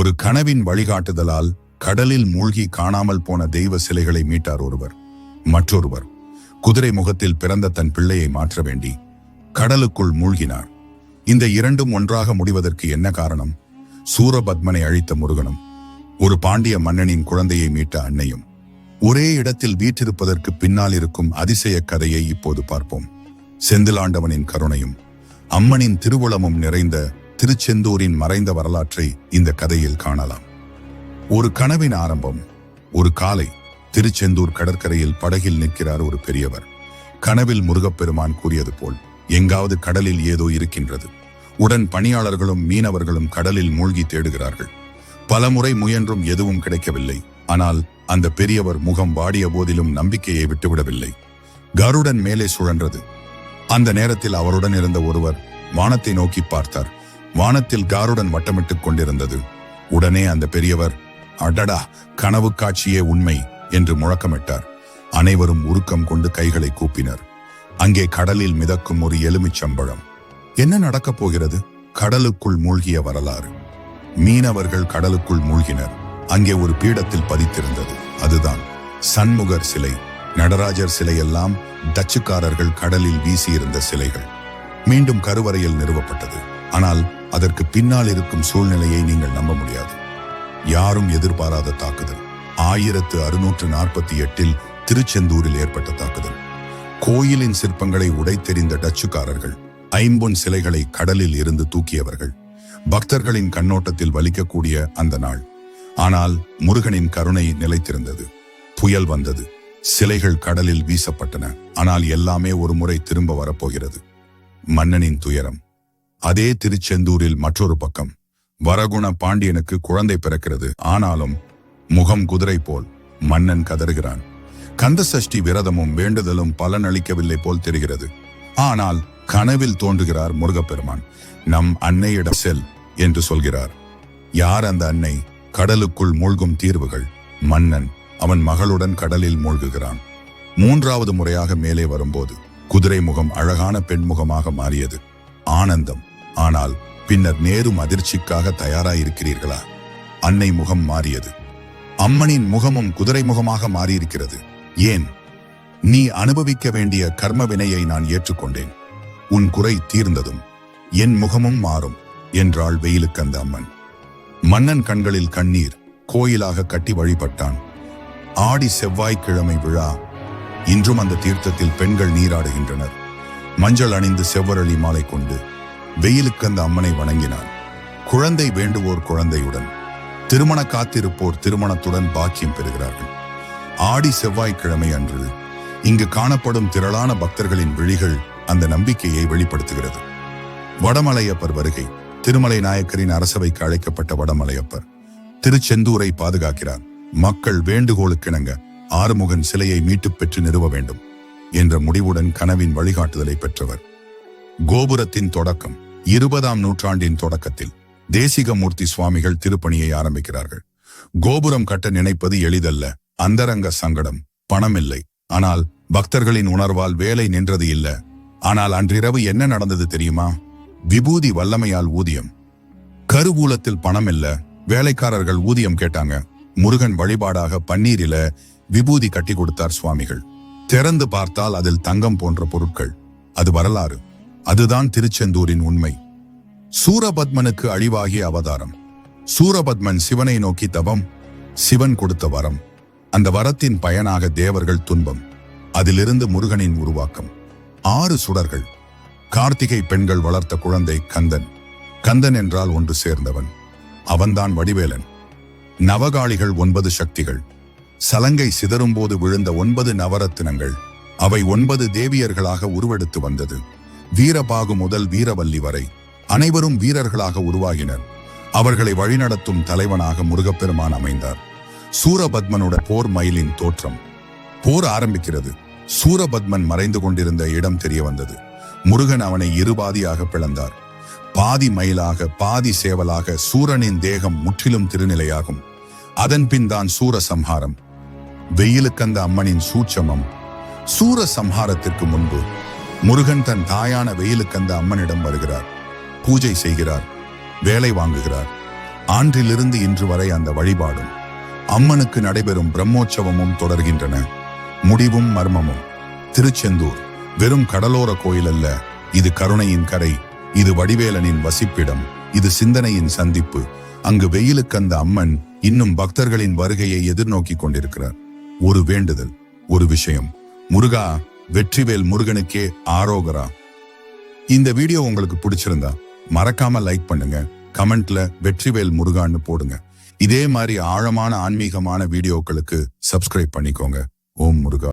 ஒரு கனவின் வழிகாட்டுதலால் கடலில் மூழ்கி காணாமல் போன தெய்வ சிலைகளை மீட்டார் ஒருவர். மற்றொருவர் குதிரை முகத்தில் பிறந்த தன் பிள்ளையை மாற்ற வேண்டி கடலுக்குள் மூழ்கினார். இந்த இரண்டும் ஒன்றாக முடிவதற்கு என்ன காரணம்? சூரபத்மனை அழித்த முருகனும் ஒரு பாண்டிய மன்னனின் குழந்தையை மீட்ட அன்னையும் ஒரே இடத்தில் வீற்றிருப்பதற்கு பின்னால் இருக்கும் அதிசய கதையை இப்போது பார்ப்போம். செந்திலாண்டவனின் கருணையும் அம்மனின் திருவுளமும் நிறைந்த திருச்செந்தூரின் மறைந்த வரலாற்றை இந்த கதையில் காணலாம். ஒரு கனவின் ஆரம்பம் ஒரு காலை திருச்செந்தூர் கடற்கரையில் படகில் நிற்கிறார் ஒரு பெரியவர். கனவில் முருகப்பெருமான் கூறியது போல் எங்காவது கடலில் ஏதோ இருக்கின்றது. உடன் பணியாளர்களும் மீனவர்களும் கடலில் மூழ்கி தேடுகிறார்கள். பலமுறை முயன்றும் எதுவும் கிடைக்கவில்லை. ஆனால் அந்த பெரியவர் முகம் வாடிய போதிலும் நம்பிக்கையை விட்டுவிடவில்லை. கருடன் மேலே சுழன்றது. அந்த நேரத்தில் அவருடன் இருந்த ஒருவர் வானத்தை நோக்கி பார்த்தார். வானத்தில் காருடன் வட்டமிட்டுக் கொண்டிருந்தது. உடனே அந்த பெரியவர் அடடா கனவு காட்சியே உண்மை என்று முழக்கமிட்டார். அனைவரும் உருக்கம் கொண்டு கைகளை கூப்பினர். அங்கே கடலில் மிதக்கும் ஒரு எலுமிச்சம்பழம் என்ன நடக்கப் போகிறது? கடலுக்குள் மூழ்கிய வரலாறு. மீனவர்கள் கடலுக்குள் மூழ்கினர். அங்கே ஒரு பீடத்தில் பதித்திருந்தது. அதுதான் சண்முகர் சிலை. நடராஜர் சிலை எல்லாம் டச்சுக்காரர்கள் கடலில் வீசியிருந்த சிலைகள். மீண்டும் கருவறையில் நிறுவப்பட்டது. ஆனால் அதற்கு பின்னால் இருக்கும் சூழ்நிலையை நீங்கள் நம்ப முடியாது. யாரும் எதிர்பாராத தாக்குதல். ஆயிரத்து அறுநூற்று நாற்பத்தி எட்டில் திருச்செந்தூரில் ஏற்பட்ட தாக்குதல். கோயிலின் சிற்பங்களை உடைத்தெறிந்த டச்சுக்காரர்கள் ஐம்பொன் சிலைகளை கடலில் இருந்து தூக்கியவர்கள். பக்தர்களின் கண்ணோட்டத்தில் வலிக்கக்கூடிய அந்த நாள். ஆனால் முருகனின் கருணை நிலைத்திருந்தது. புயல் வந்தது. சிலைகள் கடலில் வீசப்பட்டன. ஆனால் எல்லாமே ஒரு முறை திரும்ப வரப்போகிறது. மன்னனின் துயரம். அதே திருச்செந்தூரில் மற்றொரு பக்கம். வரகுண பாண்டியனுக்கு குழந்தை பிறக்கிறது. ஆனாலும் முகம் குதிரை போல் மன்னன் கதறுகிறான். கந்த சஷ்டி விரதமும் வேண்டுதலும் பலனளிக்கவில்லை போல் தெரிகிறது. ஆனால் கனவில் தோன்றுகிறார் முருகப்பெருமான். நம் அன்னையிடம் செல் என்று சொல்கிறார். யார் அந்த அன்னை? கடலுக்குள் மூழ்கும் தீர்வுகள். மன்னன் அவன் மகளுடன் கடலில் மூழ்குகிறான். மூன்றாவது முறையாக மேலே வரும்போது குதிரை முகம் அழகான பெண்முகமாக மாறியது. ஆனந்தம். ஆனால் பின்னர் நேரும் அதிர்ச்சிக்காக தயாராயிருக்கிறீர்களா? அன்னை முகம் மாறியது. அம்மனின் முகமும் குதிரை முகமாக மாறியிருக்கிறது. ஏன்? நீ அனுபவிக்க வேண்டிய கர்ம வினையை நான் ஏற்றுக்கொண்டேன். உன் குறை தீர்ந்ததும் என் முகமும் மாறும் என்றாள் வெயிலுக்கந்த அம்மன். மன்னன் கண்களில் கண்ணீர் கோயிலாக கட்டி வழிபட்டான். ஆடி செவ்வாய்க்கிழமை விழா. இன்றும் அந்த தீர்த்தத்தில் பெண்கள் நீராடுகின்றனர். மஞ்சள் அணிந்து செவ்வரளி மாலை கொண்டு வெயிலுக்கு அந்த அம்மனை வணங்கினான். குழந்தை வேண்டுவோர் குழந்தையுடன் திருமண காத்திருப்போர் திருமணத்துடன் பாக்கியம் பெறுகிறார்கள். ஆடி செவ்வாய்க்கிழமை அன்று இங்கு காணப்படும் திரளான பக்தர்களின் விழிகள் அந்த நம்பிக்கையை வெளிப்படுத்துகிறது. வடமலையப்பர் வருகை திருமலை நாயக்கரின் அரசவைக்கு அழைக்கப்பட்ட வடமலையப்பர் திருச்செந்தூரை பாதுகாக்கிறார். மக்கள் வேண்டுகோளுக்கிணங்க ஆறுமுகன் சிலையை மீட்டுப் பெற்று நிறுவ வேண்டும். என்ற முடிவுடன் கனவின் வழிகாட்டுதலை பெற்றவர். கோபுரத்தின் தொடக்கம் இருபதாம் நூற்றாண்டின் தொடக்கத்தில் தேசிகமூர்த்தி சுவாமிகள் திருப்பணியை ஆரம்பிக்கிறார்கள். கோபுரம் கட்ட நினைப்பது எளிதல்ல அந்தரங்க சங்கடம் பணமில்லை. ஆனால் பக்தர்களின் உணர்வால் வேலை நின்றது இல்ல. ஆனால் அன்றிரவு என்ன நடந்தது தெரியுமா? விபூதி வல்லமையால் ஊதியம். கருவூலத்தில் பணம் இல்ல வேலைக்காரர்கள் ஊதியம் கேட்டாங்க. முருகன் வழிபாடாக பன்னீரில விபூதி கட்டி கொடுத்தார் சுவாமிகள். திறந்து பார்த்தால் அதில் தங்கம் போன்ற பொருட்கள். அது வரலாறு. அதுதான் திருச்செந்தூரின் உண்மை. சூரபத்மனுக்கு அழிவாகிய அவதாரம். சூரபத்மன் சிவனை நோக்கி தவம் சிவன் கொடுத்த வரம். அந்த வரத்தின் பயனாக தேவர்கள் துன்பம். அதிலிருந்து முருகனின் உருவாக்கம். ஆறு சுடர்கள். கார்த்திகை பெண்கள் வளர்த்த குழந்தை கந்தன். கந்தன் என்றால் ஒன்று சேர்ந்தவன். அவன்தான் வடிவேலன். நவகாளிகள் ஒன்பது சக்திகள். சலங்கை சிதறும்போது விழுந்த ஒன்பது நவரத்தினங்கள். அவை ஒன்பது தேவியர்களாக உருவெடுத்து வந்தது. வீரபாகு முதல் வீரவல்லி வரை அனைவரும் வீரர்களாக உருவாகினர். அவர்களை வழிநடத்தும் தலைவனாக முருகப்பெருமான் அமைந்தார். சூரபத்மனோட போர் மயிலின் தோற்றம். போர் ஆரம்பிக்கிறது. சூரபத்மன் மறைந்து கொண்டிருந்த இடம் தெரிய வந்தது. முருகன் அவனை இருபாதியாக பிளந்தார். பாதி மயிலாக பாதி சேவலாக சூரனின் தேகம் முற்றிலும் திருநிலையாகும். அதன் பின் தான் சூரசம்ஹாரம். வெயிலுக்கந்த அம்மனின் சூட்சமம். சூர சம்ஹாரத்திற்கு முன்பு முருகன் தன் தாயான வெயிலுக்கந்த அம்மனிடம் வருகிறார். பூஜை செய்கிறார் வேலை வாங்குகிறார். ஆன்றிலிருந்து இன்று வரை அந்த வழிபாடும் அம்மனுக்கு நடைபெறும் பிரம்மோற்சவமும் தொடர்கின்றன. முடிவும் மர்மமும். திருச்செந்தூர் வெறும் கடலோர கோயில் அல்ல இது கருணையின் கரை இது வடிவேலனின் வசிப்பிடம் இது சிந்தனையின் சந்திப்பு. அங்கு வெயிலுக்கு அந்த அம்மன் இன்னும் பக்தர்களின் வருகையை எதிர்நோக்கி கொண்டிருக்கிறார். ஒரு வேண்டுதல் ஒரு விஷயம். முருகா வெற்றிவேல் முருகனுக்கே ஆரோகரா. இந்த வீடியோ உங்களுக்கு பிடிச்சிருந்தா மறக்காம லைக் பண்ணுங்க. கமெண்ட்ல வெற்றிவேல் முருகான்னு போடுங்க. இதே மாதிரி ஆழமான ஆன்மீகமான வீடியோக்களுக்கு சப்ஸ்கிரைப் பண்ணிக்கோங்க. ஓம் முருகா.